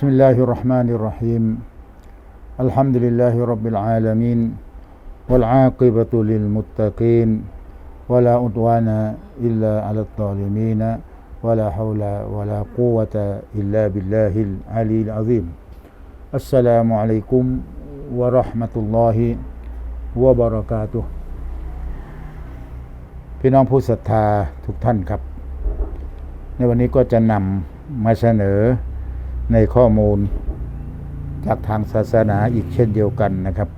بسم الله الرحمن الرحيم الحمد لله رب العالمين والعاقبة للمتقين ولا عدوان إلا على الظالمين ولا حول ولا قوة إلا بالله العلي العظيم السلام عليكم ورحمة الله وبركاته พี่น้องผู้ศรัทธาทุกท่านครับ ในวันนี้ก็จะนำมาเสนอ ในข้อมูลจากทางศาสนาอีกเช่นเดียวกันนะครับ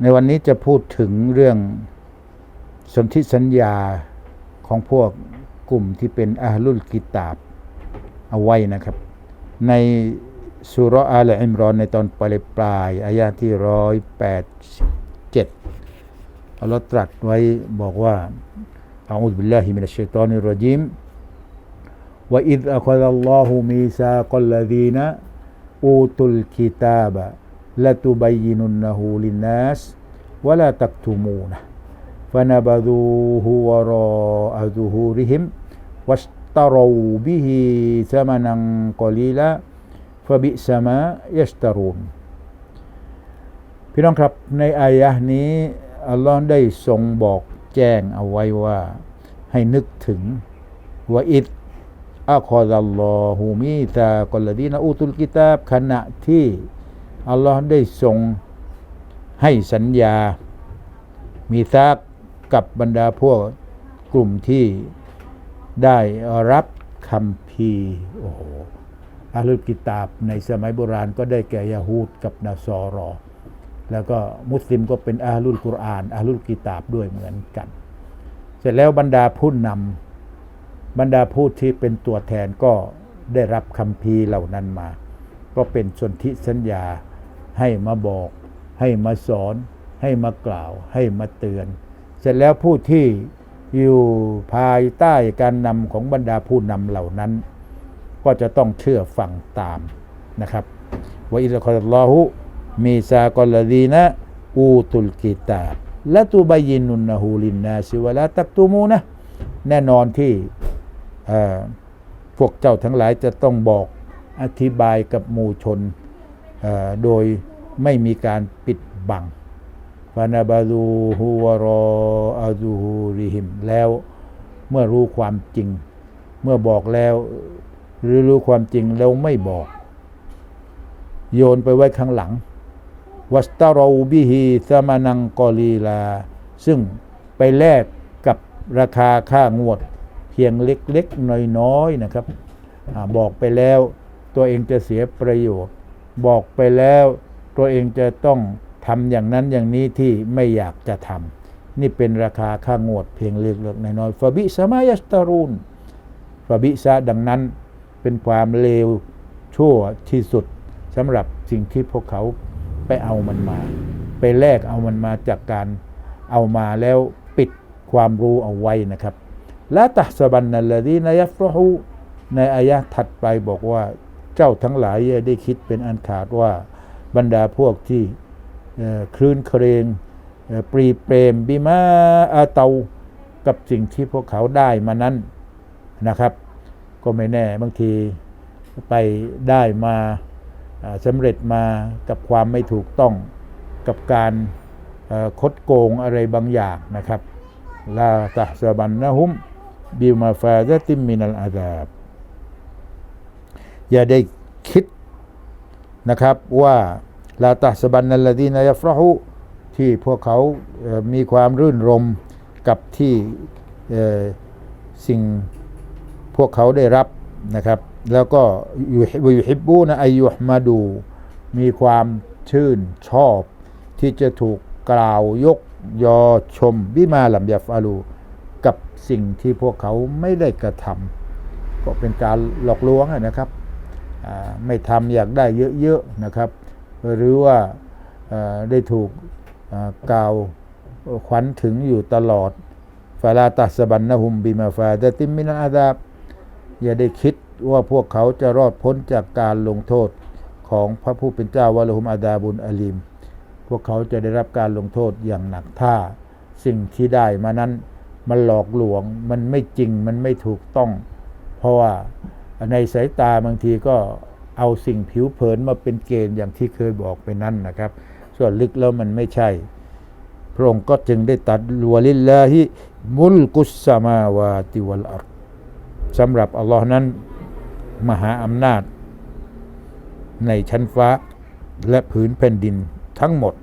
ในวันนี้จะพูดถึงเรื่องสนธิสัญญาของพวกกลุ่มที่เป็นอาลุลกิตาบเอาไว้นะครับ ในสุรอาลอิมรอนในตอนปลายปลายอายาที่ร้อยแปดเจ็ดอัลลอฮ์ตรัสไว้บอกว่าอาอุบิลลาฮิมินัชชัยตอนิรรจีม وإذ أخذ الله ميثاق الذين أوتوا الكتاب لتبيننه للناس ولا تكتمونه فنبذوه وراء ظهورهم واشتروا به ثمنا قليلا فبئس ما يشترون พี่น้องครับในอายะห์นี้อัลลอฮ์ได้ทรงบอกแจ้งเอาไว้ว่า ให้นึกถึงว่าอิด อัคอดัลลอฮูมีซากลดีนอูตุลกิตาบขณะที่อัลลอฮ์ได้ทรงให้สัญญา มีซากกับบรรดาพวกกลุ่มที่ได้รับคำพีโอ้โหอาลุลกิตาบในสมัยโบราณก็ได้แก่ยาฮูดกับนาซอรอ แล้วก็มุสลิมก็เป็นอาลุลกุรอานอาลุลกิตาบด้วยเหมือนกัน เสร็จแล้วบรรดาผู้นำ บรรดาผู้ที่เป็นตัวแทนก็ได้รับคำพีเหล่านั้นมา ก็เป็นสนธิสัญญาให้มาบอก ให้มาสอน ให้มากล่าว ให้มาเตือน เสร็จแล้วผู้ที่อยู่ภายใต้การนำของบรรดาผู้นำเหล่านั้น ก็จะต้องเชื่อฟังตามนะครับว่าอิสลาลอฮุมีซากลดีนะอูตุลกิตาบและตูบายินุนนะฮูลินนาซิวะลาตักตูมูนะแน่นอนที่ พวกเจ้าทั้งหลายจะต้องบอกอธิบายกับหมู่ชนโดยไม่มีการปิดบังฟานาบาลูฮูวรออาซูฮูริหิม แล้วเมื่อรู้ความจริง เมื่อบอกแล้ว หรือรู้ความจริงแล้วไม่บอก โยนไปไว้ข้างหลัง วัสตารูบิฮีสมานังกอลีลา ซึ่งไปแลกกับราคาค่างวด พียงเล็กๆ น้อยๆนะครับอบอกไปแล้วตัวเองจะเสียประโยชน์ บอกไปแล้วตัวเองจะต้องทำอย่างนั้นอย่างนี้ที่ไม่อยากจะทำนี่เป็นราคาค่างวดเพียงเล็กๆน้อยๆฟาบิสมายัสตารูนฟาบิซาดังนั้นเป็นความเลวชั่วที่สุดสำหรับสิ่งที่พวกเขาไปเอามันมา ไปแลกเอามันมาจากการเอามาแล้วปิดความรู้เอาไว้นะครับ และตัสบันนัลลดีนยัฟรหูในอายะถัดไปบอกว่าเจ้าทั้งหลายได้คิดเป็นอันขาดว่าบรรดาพวกที่คลื่นเครงปรีเปรมบิมาอาเตากับสิ่งที่พวกเขาได้มานั้นนะครับ ก็ไม่แน่บางทีไปได้มาสำเร็จมากับความไม่ถูกต้องกับการคดโกงอะไรบางอย่างนะครับลาตะสบันนะฮุม บิมาฟาดติมมินัลอาดาบ อย่าได้คิดนะครับว่าลาตะสบันนัลลดีนายฟรหูที่พวกเขามีความรื่นรมกับที่สิ่งพวกเขาได้รับนะครับ แล้วก็อยู่อยู่ฮิบบูนะอายุมาดู มีความชื่นชอบที่จะถูกกล่าวยกยอชมบิมาลัมยาฟาลู สิ่งที่พวกเขาไม่ได้กระทำก็เป็นการหลอกลวงนะครับไม่ทำอยากได้เยอะๆนะครับ หรือว่าได้ถูกกล่าวขวัญถึงอยู่ตลอดฟาลาตัสบันนะฮุมบิมาฟาดติมินอาดาบอย่าได้คิดว่าพวกเขาจะรอดพ้นจากการลงโทษของพระผู้เป็นเจ้าวะลฮุมอาดาบุญอาลีมพวกเขาจะได้รับการลงโทษอย่างหนักถ้าสิ่งที่ได้มานั้น มันหลอกลวง มันไม่จริงมันไม่ถูกต้อง เพราะว่าในสายตาบางทีก็เอาสิ่งผิวเผินมาเป็นเกณฑ์อย่างที่เคยบอกไปนั่นนะครับ ส่วนลึกแล้วมันไม่ใช่ พระองค์ก็จึงได้ตัดลวลิลลาฮิมุลกุสสมาวาติวัลอัรสำหรับอัลลอฮ์นั้น มหาอำนาจ ในชั้นฟ้าและผืนแผ่นดินทั้งหมด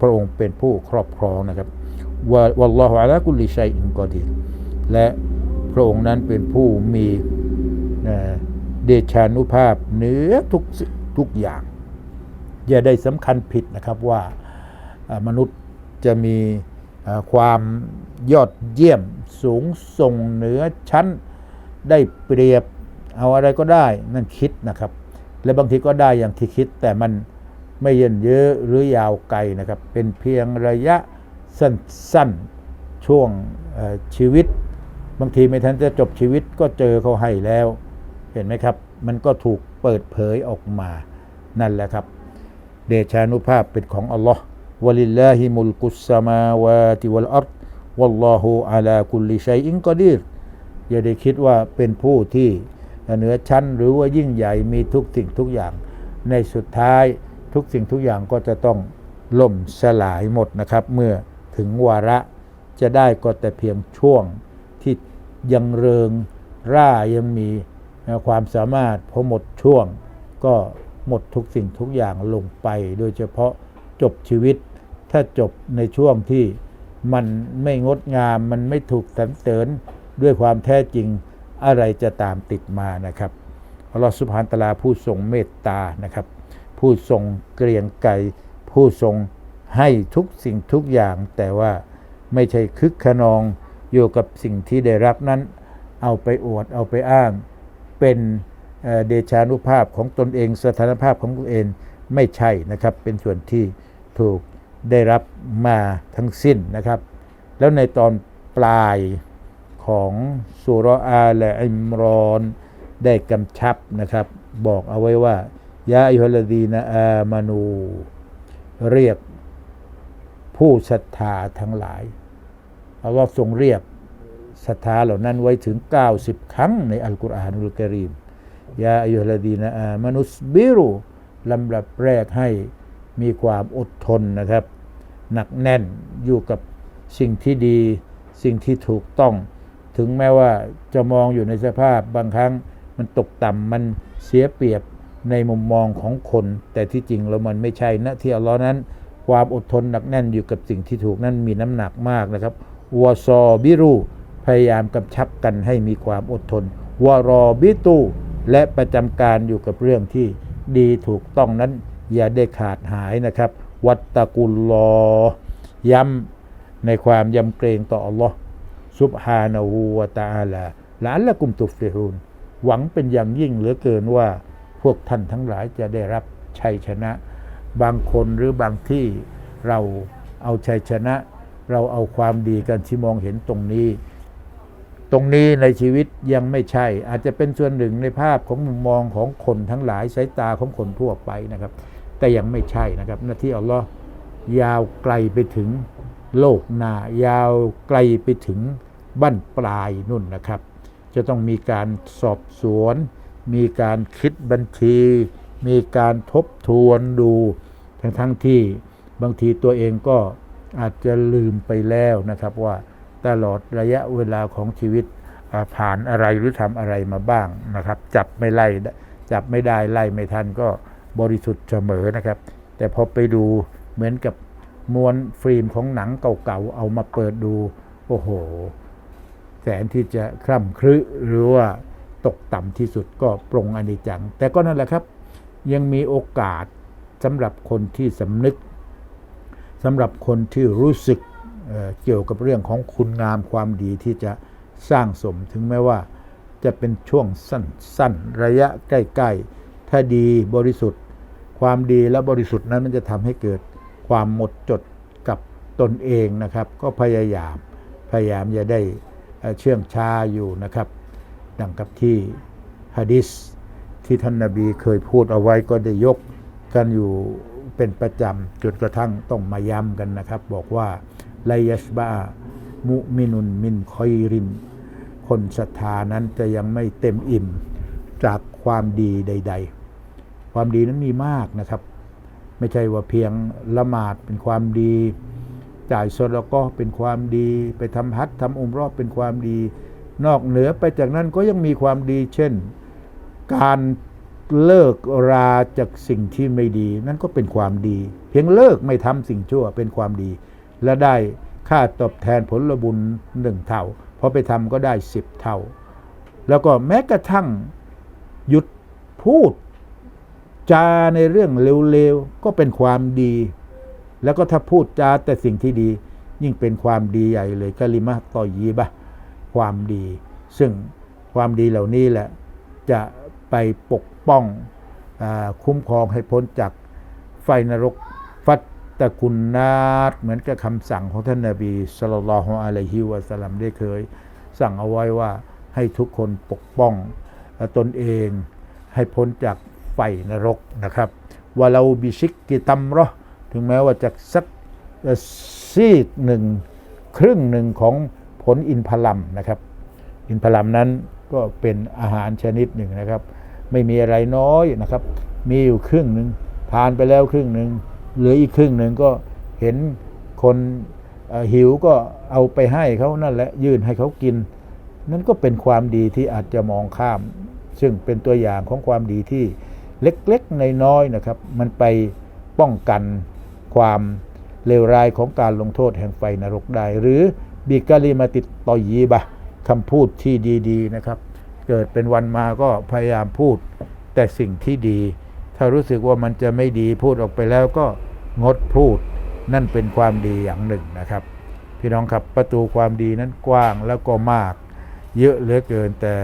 พระองค์เป็นผู้ครอบครองนะครับ วะวัลลอฮุอะลากุลิชัยอินกอดีและพระองค์นั้นเป็นผู้มีเดชานุภาพเหนือทุกทุกอย่าง อย่าได้สำคัญผิดนะครับว่ามนุษย์จะมีความยอดเยี่ยมสูงส่งเหนือชั้นได้เปรียบเอาอะไรก็ได้นั่นคิดนะครับ และบางทีก็ได้อย่างที่คิดแต่มันไม่เย็นเยอะหรือยาวไกลนะครับ เป็นเพียงระยะ สั้นๆ ช่วงชีวิต บางทีไม่ทันจะจบชีวิตก็เจอเขาให้แล้ว เห็นไหมครับ มันก็ถูกเปิดเผยออกมานั่นแหละครับ เดชานุภาพเป็นของอัลลอฮ์วะลิลลาฮิมุลกุสมาวาติวัลอัรวัลลอฮุอะลากุลิชัยอินกอดีรอย่าได้คิดว่าเป็นผู้ที่เหนือชั้นหรือว่ายิ่งใหญ่มีทุกสิ่งทุกอย่าง ในสุดท้ายทุกสิ่งทุกอย่างก็จะต้องล่มสลายหมดนะครับเมื่อ ถึงวาระจะได้ก็แต่เพียงช่วงที่ยังเริงร่ายังมีความสามารถพอหมดช่วง ก็หมดทุกสิ่งทุกอย่างลงไป โดยเฉพาะจบชีวิต ถ้าจบในช่วงที่มันไม่งดงาม มันไม่ถูกสรรเสริญด้วยความแท้จริงอะไรจะตามติดมานะครับอัลลอฮฺสุบฮานตะลาผู้ทรงเมตตานะครับ ผู้ทรงเกรียงไกรผู้ทรง ให้ทุกสิ่งทุกอย่างแต่ว่าไม่ใช่คึกขนองอยู่กับสิ่งที่ได้รับนั้น เอาไปอวดเอาไปอ้าง เป็นเเดชานุภาพของตนเอง สถานภาพของตนเองไม่ใช่นะครับ เป็นส่วนที่ถูกได้รับมาทั้งสิ้นนะครับ แล้วในตอนปลายของสุรอาและอิมรอนได้กำชับนะครับ บอกเอาไว้ว่ายาอิฮัลดีนะอามานู เรียก ผู้ศรัทธาทั้งหลายอัลลอฮ์ทรงเรียกศรัทธาเหล่านั้นไว้ถึง 90 ครั้งในอัลกุรอานอุลกะรีมยาอิฮัลลดีนะอามนุสบิรุลำดับแรกให้มีความอดทนนะครับ หนักแน่นอยู่กับสิ่งที่ดี สิ่งที่ถูกต้อง ถึงแม้ว่าจะมองอยู่ในสภาพบางครั้งมันตกต่ำมันเสียเปรียบในมุมมองของคน แต่ที่จริงแล้วมันไม่ใช่นะที่อัลลอฮ์นั้น ความอดทนหนักแน่นอยู่กับสิ่งที่ถูกนั้นมีน้ำหนักมากนะครับวอซอบิรูพยายามกำชับกันให้มีความอดทนวอรอบิตูและประจำการอยู่กับเรื่องที่ดีถูกต้องนั้นอย่าได้ขาดหายนะครับ วัตตะกุลลอย้ำในความยำเกรงต่ออัลลอฮ์ซุบฮานาหูวะตาลาหลานละกุมตุฟลิฮูนหวังเป็นอย่างยิ่งเหลือเกินว่าพวกท่านทั้งหลายจะได้รับชัยชนะ บางคนหรือบางที่เราเอาชัยชนะ เราเอาความดีกันที่มองเห็นตรงนี้ ตรงนี้ในชีวิตยังไม่ใช่ อาจจะเป็นส่วนหนึ่งในภาพของมุมมองของคนทั้งหลายสายตาของคนทั่วไปนะครับ แต่ยังไม่ใช่นะครับหน้าที่อัลลอฮ์ยาวไกลไปถึงโลกหน้ายาวไกลไปถึงบั้นปลายนุ่นนะครับ จะต้องมีการสอบสวน มีการคิดบัญชี มีการทบทวนดู ทั้งทั้งๆที่บางทีตัวเองก็อาจจะลืมไปแล้วนะครับว่าตลอดระยะเวลาของชีวิตผ่านอะไรหรือทำอะไรมาบ้างนะครับ จับไม่ไล่จับไม่ได้ไล่ไม่ทันก็บริสุทธิ์เสมอนะครับ แต่พอไปดูเหมือนกับมวนฟิล์มของหนังเก่าๆเอามาเปิดดูโอ้โห แสนที่จะคร่ำครึหรือว่าตกต่ำที่สุดก็ปรงอนิจจัง แต่ก็นั่นแหละครับ ยังมีโอกาส สำหรับคนที่สำนึกสำหรับคนที่รู้สึกเเกี่ยวกับเรื่องของคุณงามความดีที่จะสร้างสมถึงแม้ว่า จะเป็นช่วงสั้นๆ ระยะใกล้ ๆ ถ้าดีบริสุทธิ์ ความดีและบริสุทธิ์นั้นมันจะทำให้เกิดความหมดจดกับตนเองนะครับ ก็พยายามพยายามอย่าได้เอ่อเชื่องช้าอยู่นะครับ ดังกับที่ฮะดิษที่ท่านนาบีเคยพูดเอาไว้ก็ได้ยก กันอยู่เป็นประจำจนกระทั่งต้องมาย้ำกันนะครับ บอกว่าไลยัสบามุมินุนมินคอยริน คนศรัทธานั้นจะยังไม่เต็มอิ่มจากความดีใด ๆ ความดีนั้นมีมากนะครับ ไม่ใช่ว่าเพียงละหมาดเป็นความดี จ่ายสดแล้วก็เป็นความดี ไปทำฮัททำอุมรอบเป็นความดี นอกเหนือไปจากนั้นก็ยังมีความดี เช่น การ เลิกราจากสิ่งที่ไม่ดี นั่นก็เป็นความดี เพียงเลิกไม่ทำสิ่งชั่วเป็นความดี และได้ค่าตอบแทนผลบุญหนึ่งเท่าพอไปทำก็ได้สิบเท่า แล้วก็แม้กระทั่งหยุดพูดจาในเรื่องเร็วๆก็เป็นความดี แล้วก็ถ้าพูดจาแต่สิ่งที่ดี ยิ่งเป็นความดีใหญ่เลยกะลิมะต่อยีบะความดี ซึ่งความดีเหล่านี้แหละจะ ไปปกป้องอคุ้มครองให้พ้นจากไฟนรกฟัตตะกุนนาตเหมือนกับคำสั่งของท่านนาบีสุลต่านละฮ์อะลัยฮิวะสัลลัมได้เคย สั่งเอาไว้ว่าให้ทุกคนปกป้องตนเองให้พ้นจากไฟนรกนะครับว่าเราบิชิกกิตัมรอถึงแม้ว่าจะสักซีกหนึ่งครึ่งหนึ่งของผลอินทผลัมนะครับ อินทผลัมนั้นก็เป็นอาหารชนิดหนึ่งนะครับ ไม่มีอะไรน้อยนะครับ มีอยู่ครึ่งหนึ่งทานไปแล้วครึ่งหนึ่งเหลืออีกครึ่งหนึ่งก็เห็นคนหิวก็เอาไปให้เขานั่นแหละยื่นให้เขากิน นั่นก็เป็นความดีที่อาจจะมองข้าม ซึ่งเป็นตัวอย่างของความดีที่เล็กๆในน้อยนะครับ มันไปป้องกันความเลวร้ายของการลงโทษแห่งไฟนรกได้ หรือบิกาลิมาติดต่อยีบะคำพูดที่ดี ๆ นะครับ เกิดเป็นวันมาก็พยายามพูด แต่สิ่งที่ดี ถ้ารู้สึกว่ามันจะไม่ดีพูดออกไปแล้วก็งดพูด นั่นเป็นความดีอย่างหนึ่งนะครับ พี่น้องครับประตูความดีนั้นกว้างแล้วก็มาก เยอะเหลือเกินแต่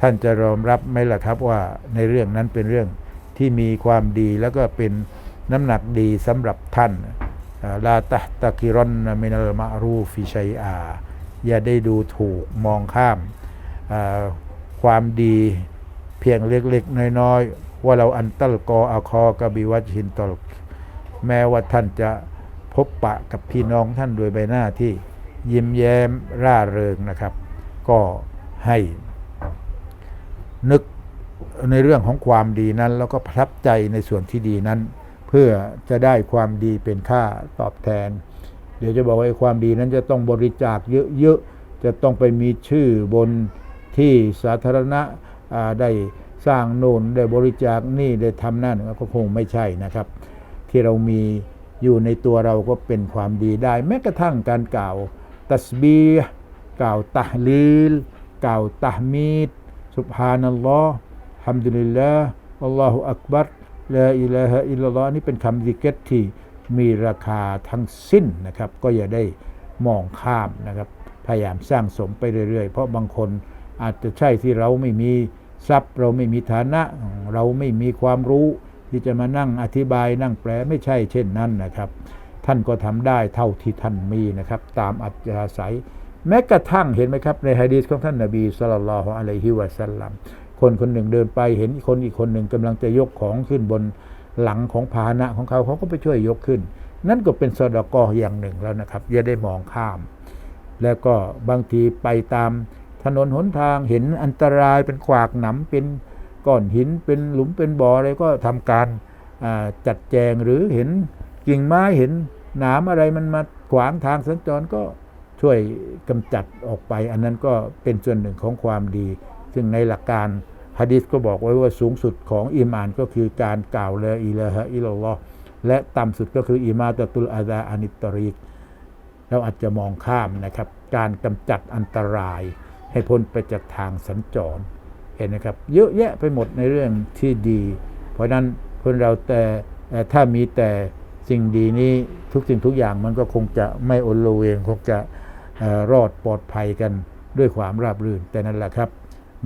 ท่านจะยอมรับไหมล่ะครับว่าในเรื่องนั้นเป็นเรื่องที่มีความดีแล้วก็เป็นน้ำหนักดีสำหรับท่านลาตะตะกิรอนมินัลมารูฟิชัยอา อย่าได้ดูถูกมองข้ามอ่า ความดีเพียงเล็กๆน้อยๆ ว่าเราอันตัลกออาคอกบิวัจหินตลกแม้ว่าท่านจะพบปะกับพี่น้องท่านโดยใบหน้าที่ยิ้มแย้มร่าเริงนะครับ ก็ให้นึกในเรื่องของความดีนั้น แล้วก็ประทับใจในส่วนที่ดีนั้น เพื่อจะได้ความดีเป็นค่าตอบแทน เดี๋ยวจะบอกว่าความดีนั้นจะต้องบริจาคเยอะๆจะต้องไปมีชื่อบน ที่สาธารณะได้สร้างโน่นได้บริจาคนี่ได้ทำนั่นก็คงไม่ใช่นะครับ ที่เรามีอยู่ในตัวเราก็เป็นความดีได้ แม้กระทั่งการกล่าวตัสบีกล่าวตะลีลกล่าวตะมีดสุบฮานัลลอฮ์ฮัมดุลิลลาห์อัลลอฮุอักบัรลาอิลาฮะอิลลัลลอฮ์นี่เป็นคำดิเกตที่มีราคาทั้งสิ้นนะครับ ก็อย่าได้มองข้ามนะครับ พยายามสร้างสมไปเรื่อยๆ เพราะบางคน อาจจะใช่ที่เราไม่มีทรัพย์ เราไม่มีฐานะ เราไม่มีความรู้ที่จะมานั่งอธิบายนั่งแปลไม่ใช่เช่นนั้นนะครับ ท่านก็ทำได้เท่าที่ท่านมีนะครับ ตามอัจฉริยแม้กระทั่งเห็นไหมครับในฮะดีษของท่านนบีสุลต่านอะลัยฮิวะสัลลัมคนคนหนึ่งเดินไปเห็นคนอีกคนหนึ่งกำลังจะยกของขึ้นบนหลังของพาหนะของเขาเขาก็ไปช่วยยกขึ้น นั่นก็เป็นสดกออย่างหนึ่งแล้วนะครับ อย่าได้มองข้าม แล้วก็บางทีไปตาม ถนนหนทางเห็นอันตรายเป็นขวากหนำเป็นก้อนหินเป็นหลุมเป็นบ่ออะไรก็ทำการจัดแจงหรือเห็นกิ่งไม้เห็นหนามอะไรมันมาขวางทางสัญจรก็ช่วยกำจัดออกไป อันนั้นก็เป็นส่วนหนึ่งของความดี ซึ่งในหลักการฮะดีษก็บอกไว้ว่าสูงสุดของอีมานก็คือการกล่าวละอิลาฮะอิลลัลลอฮและต่ำสุดก็คืออิมาตตุลอาซาอานิตรีกเราอาจจะมองข้ามนะครับ การกำจัดอันตราย ให้พ้นไปจากทางสัญจรเห็นนะครับ เยอะแยะไปหมดในเรื่องที่ดี เพราะนั้นคนเราแต่ถ้ามีแต่สิ่งดีนี้ทุกสิ่งทุกอย่างมันก็คงจะไม่อนโลเวงคงจะรอดปลอดภัยกันด้วยความราบรื่น แต่นั่นแหละครับ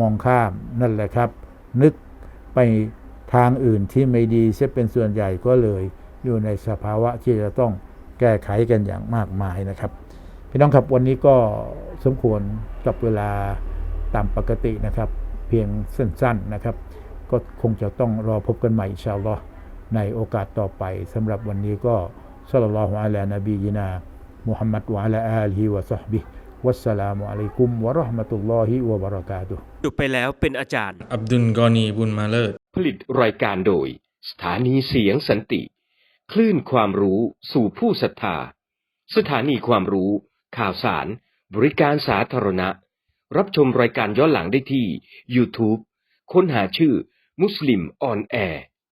มองข้ามนั่นแหละครับ นึกไปทางอื่นที่ไม่ดีเสียเป็นส่วนใหญ่ก็เลยอยู่ในสภาวะที่จะต้องแก้ไขกันอย่างมากมายนะครับ พี่น้องครับวันนี้ก็สมควรกับเวลาตามปกตินะครับ เพียงสั้นๆนะครับ ก็คงจะต้องรอพบกันใหม่อินชาอัลลอฮ์ในโอกาสต่อไปสำหรับวันนี้ก็สัลลัลลอฮุอะลานบียินามุฮัมมัดวะอะลาอาลีฮิวะซอฮบิฮิวัสสลามุอะลัยกุมวะเราะห์มะตุลลอฮิวะบะเราะกาตุฮ์จบไปแล้วเป็นอาจารย์ อับดุลกอนีบุญมาเลิศผลิตรายการโดย สถานีเสียงสันติ คลื่นความรู้สู่ผู้ศรัทธา สถานีความรู้ ข่าวสาร บริการสาธารณะ รับชมรายการย้อนหลังได้ที่ YouTube ค้นหาชื่อมุสลิมออนแอร์